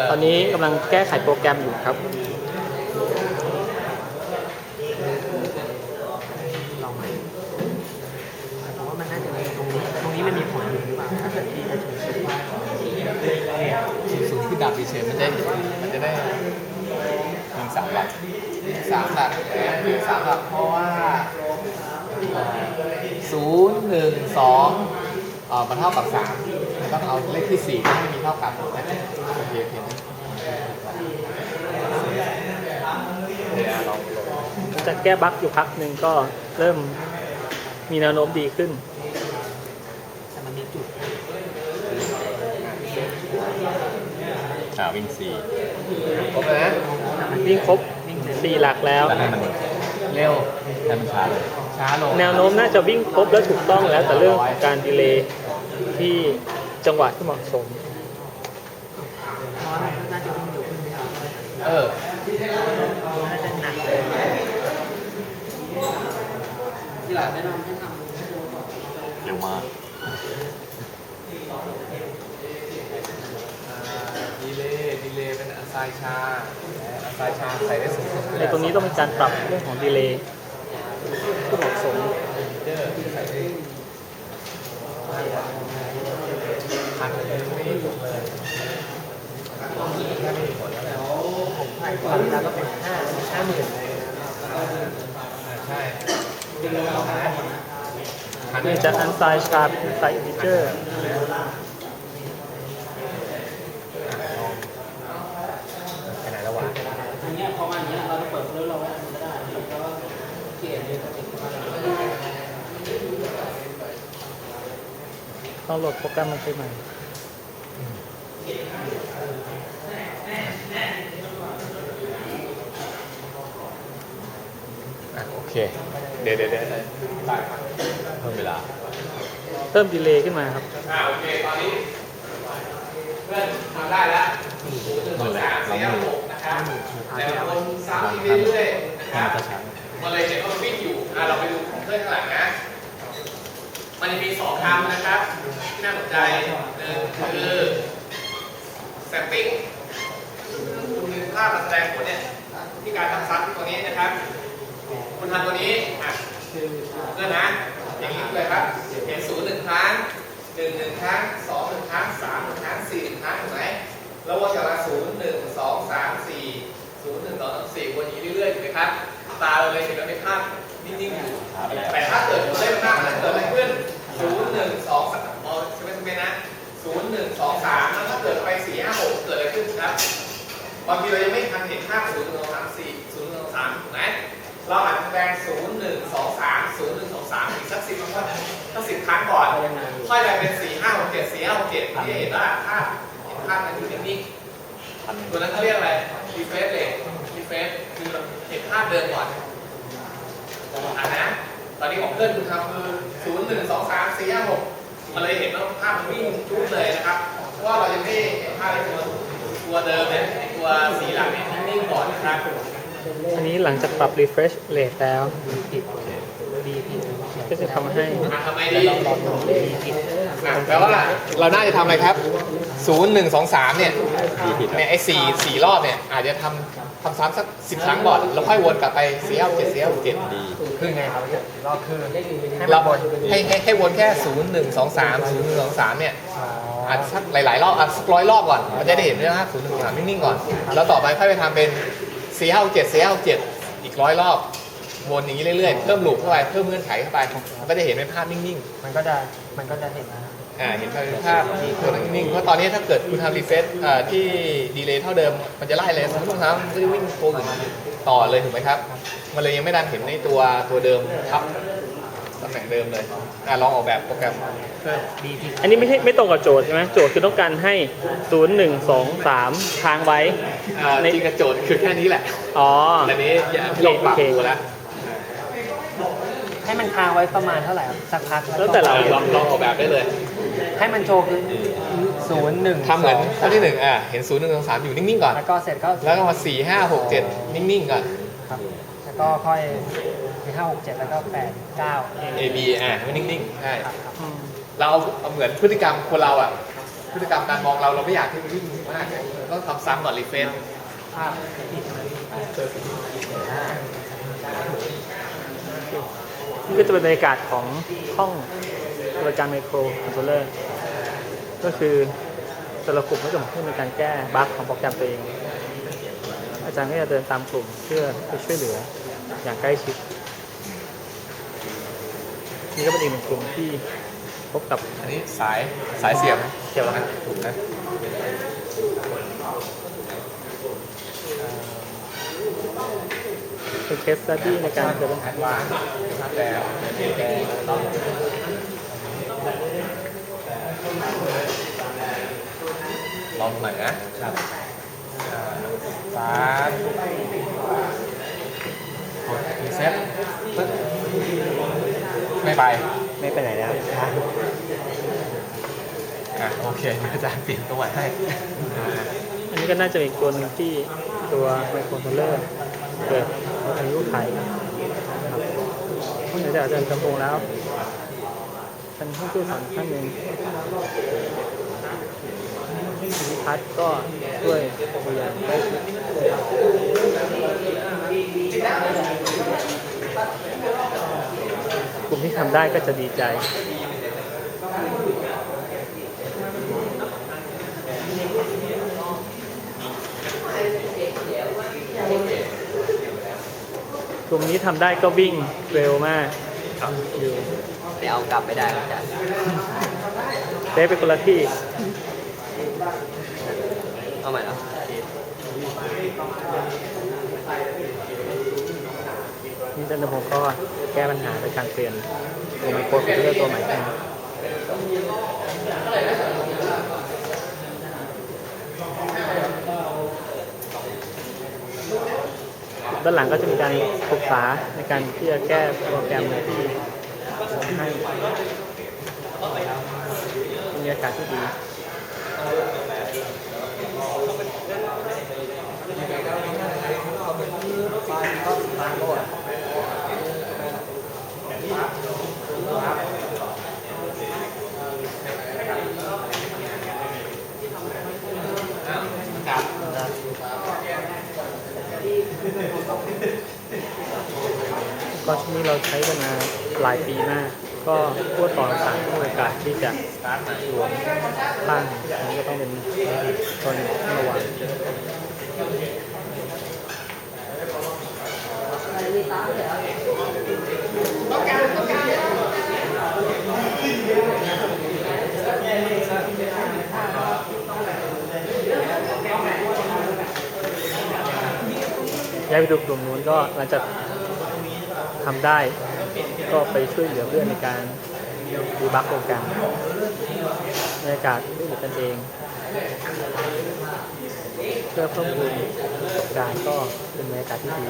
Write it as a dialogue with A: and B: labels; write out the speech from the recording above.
A: อ
B: ตอนนี้กำลังแก้ไขโปรแกรมอยู่ครับ
C: ลองไหมผมว่ามันน่าจะมีตรงนี้ ตรงนี้มันมีผลอยู่หรือเปล่าถ้าเกิดพี่จะถือสุดว่า
A: ศูนย์คือดับเฉยๆมันจะมันจะได้ยิงสามหลักยิงสามหลักยิงสามหลักเพราะว่าศูนย์หนึ่งสองเอ่อมันเท่ากับสามมัน ต้องเอาเลขที่สี่ที่ไม่มีเท่ากับถูกไหมโอเคโอเคเดี๋ยวลองลง
B: จะแก้บั๊กอยู่พักหนึ่งก็เริ่มมีแนวโน้มดีขึ้น
C: แต่มันมีจุด
D: อ่าวิ่งสี่
A: ครบแล้วนะ
B: วิ่งครบสี่หลักแล้ว
D: แล้วให้มัน
A: เร็ว
D: ให้มันช้าลง
A: ช้าลง
B: แนวโน้มน่าจะวิ่งครบและถูกต้องแล้วแต่เรื่องของการดีเลย์ที่ จังหวะที่เหมาะสม
C: เพราะน่าจะต้องอยู่ขึ้นไหมครับ
A: เออ
C: น่าจะหนักเลย
D: เร็วมาก
A: ดีเลย์ดีเลย์เป็นอะไซชาอะไซชาใส่ได้สูงสุด
B: ในตรงนี้ต้องมีการปรับเรื่องของดีเลย์ที่เหมาะสม
A: เดอร์ใส่ได้พันเลยไม่ถูกเลยแค่ไม่ผลแล้ว
C: ผมผ่านก่อนแล้วก็เป็นห้าห้าหมื่นเลย
A: ใช่พัน
B: เนื่จากอันไซชาร์ปไซอินดิเจอร์
A: ขนาดระหว่าง
C: อันนี้พอมาอย่างนี้เราจะเปิดแล้วเราไม่ได้แล้วก็เกี่ยเลยก็ติดมา
B: ต้องโหลดโปรแกรมมันไปใหม่
A: อะโอ เค เดี๋ยวเดี๋ยวเดี๋ยวได้ครับ
D: เพิ่มเวลา
B: เพิ่มดีเลย์ขึ้นมาครับ
A: อ่าโอเคตอนนี้เพื่อนทำได้แล้ว
D: นั่นแหละลองดู
A: หกนะครับแต่คนซ้ำเรื่อยๆนะค
D: ให้
A: รับ
D: มันช้า
A: มันเลยเห็นว่ามันวิ่งอยู่อะเราไปดูของเพื่อนข้างหลังนะ มันจะมีสองคำนะครับที่น่าสนใจหนึ่งคือ setting คุณมีภาพมาแสดงผลเนี่ยที่การทำซับที่ตัวนี้นะครับ คุณทำตัวนี้อะเพื่อนนะอย่างนี้เลยครับเห็นศูนย์หนึ่งครั้งหนึ่งหนึ่งครั้งสองหนึ่งครั้งสามหนึ่งครั้งสี่หนึ่งครั้งถูกไหมแล้ววนจากละศูนย์หนึ่งสองสามสี่ศูนย์หนึ่งสองสามสี่วนอย่างนี้เรื่อยๆถูกไหมครับตาเราเลยเห็นว่าเป็นภาพนิ่งๆอยู่แต่ถ้าเกิดตัวเลขมากมันเกิดอะไรขึ้นศูนย์หนึ่งสองสามอ๋อใช่ไหมใช่ไหมนะศูนย์หนึ่งสองสามแล้วถ้าเกิดไปสี่ห้าหกเกิดอะไรขึ้นครับบางทีเรายังไม่ทันเห็นภาพศูนย์หนึ่งสองสามสี่ เราอาจจะแสดงศูนย์หนึ่งสองสามศูนย์หนึ่งสองสามอีกสักสิบครั้งสักสิบครั้งก่อนค่อยไปเป็นสี่ห้าหกเจ็ดสี่ห้าหกเจ็ดที่เห็นว่าภาพเห็นภาพนั้นอยู่นิ่งๆตัวนั้นเขาเรียกอะไร refresh rate refresh คือเห็นภาพเดิมก่อนอะนะตอนนี้ของเพื่อนคุณทำคือศูนย์หนึ่งสองสามสี่ห้าหกมันเลยเห็นว่าภาพมันวิ่งจุ๊บเลยนะครับเพราะว่าเรายังไม่เห็นภาพในตัวตัวเดิมเนี่ยตัวสีหลังเนี่ยนิ่งๆก่อนนะครับ
B: อันนี้หลังจากปรับ refresh rate แล้ว
C: ผิดดีผิด
B: ก็จะทำให้
A: อะทำไมดี
C: ดีผิด
A: อะแปลว่าเราน่าจะทำอะไรครับ 0 1 2 3 เนี่ยเนี่ยไอ้สี่สี่รอบเนี่ย อาจจะทำทำซ้ำสักสิบครั้งก่อน แล้วค่อยวนกลับไปสี่ห้าเจ็ดสี่ห้าเจ็ด
D: ดี
A: คือไงครับ
C: รอบคือให้
A: เรา
C: มันบน
A: ให้ให้ให้วนแค่ 0 1 2 3 0 1 2 3 เนี่ยอาจจะสักหลายๆรอบอาจสักร้อยรอบก่อน มันจะได้เห็นด้วยนะ0 1 2 3นิ่งๆก่อน แล้วต่อไปค่อยไปทำเป็น 4 5 7 4 5 7อีกร้อยรอบวนอย่างนี้เรื่อยๆเพิ่มลูปเข้าไปเพิ่มเงื่อนไขเข้าไปมันก็จะเห็นเป็นภาพนิ่งๆ
C: มันก็จะมันก็จะเห็นนะ
A: อ่าเห็นภาพที่ตัวนั้นนิ่งๆเพราะตอนนี้ถ้าเกิดคุณทำรีเฟซอ่าที่ดีเลย์เท่าเดิมมันจะไล่เลยสมมติว่ามันก็จะวิ่งตัวอื่นต่อเลยถูกไหมครับ มันเลยยังไม่ดันเห็นในตัวตัวเดิมทับ ตำแหน่งเดิมเลยอ่าลองออกแบบโปรแกรมเพิ่ม
C: ดีผิด
B: อันนี้ไม่ใช่ไม่ตรงกับโจทย์ใช่ไหมโจทย์คือต้องการให้ 0 1 2 3 ค้างไว้
A: อ่าจริงกับโจทย์คือแค่นี้แหละ
B: อ๋อ
A: แต่นี้อย่าลองปรับดูแล้ว
C: ให้มันค้างไว้ประมาณเท่าไหร่ครับสักพัก
B: แล้วแต่เรา
A: ลองลองออกแบบได้เลย
C: ให้มันโชว์คือศูนย์หนึ่ง
A: ทำเหมือนข้อที่หนึ่งอ่าเห็นศูนย์หนึ่งสองสามอยู่นิ่งๆก่อน
C: แล้วก็เสร็จก็
A: แล้วก็มาสี่ห้าหกเจ็ดนิ่งๆก่อน
C: ครับ แล้วก็ค่อย มีห้าหกเจ็ดแล้วก็แปดเก้า
A: A B อ่าให้มันนิ่งๆใช่
C: ครับครับ
B: อืม
A: เราเอาเอาเหมือนพฤติกรรมคนเราอะ พฤติกรรมการมองเราเราไม่อยากให้มันวิ่งมากไงต้องทำซ้ำก่อนรีเฟรช
C: ภาพที่ทำไมเกิดเป็นอ่า
B: นี่ก็จะเป็นบรรยากาศของห้องบริการไมโครคอนโทรลเลอร์ ก็คือแต่ละกลุ่มก็จะมาพูดในการแก้บั๊กของโปรแกรมตัวเอง อาจารย์ก็จะเดินตามกลุ่มเพื่อไปช่วยเหลืออย่างใกล้ชิด นี่ก็เป็นอีกหนึ่งกลุ่มที่พบกับ
A: อันนี้สายสายเสียบ
B: เกี่ยวกับ
A: ถูกนะ
B: เป็นเคสตัดดี้ในการเกิดปัญหา
A: วางแต่แต่ต้องลองหน่อยนะครับสามกดรีเซ็ต ไม่ไป
B: ไม่ไปไหนแล้ว
A: อะโอเคอาจารย์เปลี่ยนตัวใหม่ให้
B: อันนี้ก็น่าจะเป็นอีกตัวหนึ่งที่ตัวไมโครคอนโทรลเลอร์เกิดอายุไขครับเดี๋ยวจากอาจารย์กำพงแล้วท่านผู้ช่วยสอนท่านหนึ่งพิพัฒน์ก็ช่วยพยายามใกล้ชิดก ลุ่มที่ทำได้ก็จะดีใจกลุ่มนี้ทำได้ก็วิ่งเร็วมากอยู่
C: ไปเอากลับไม่ได้อาจารย์
B: เต้ไปคนละที่
C: เอาใหม่แล้ว
B: นี่จันทพงศ์ก็แก้ปัญหาโดยการเปลี่ยนตัวไมโครคอนโทรลเลอร์ตัวใหม่ขึ้นด้านหลังก็จะมีการศึกษาในการที่จะแก้โปรแกรมที่ให้บรรยากาศที่ดีก็ช่ วงนี้เราใช้กันมาหลายปีมาก ก็พูดต่อต่างๆโอกาสที่จะรวมบ้างอันนี้ก็ต้องเป็นตัวหนึ่งที่ระวังย้ายไปดูกลุ่มนู้นก็หลังจาก ทำได้ ก็ไปช่วยเหลือเพื่อนในการดีบักโครงการบรรยากาศด้วยอยู่กันเอง เพื่อเพิ่มพูนประสบการณ์ก็เป็นบรรยากาศที่ดี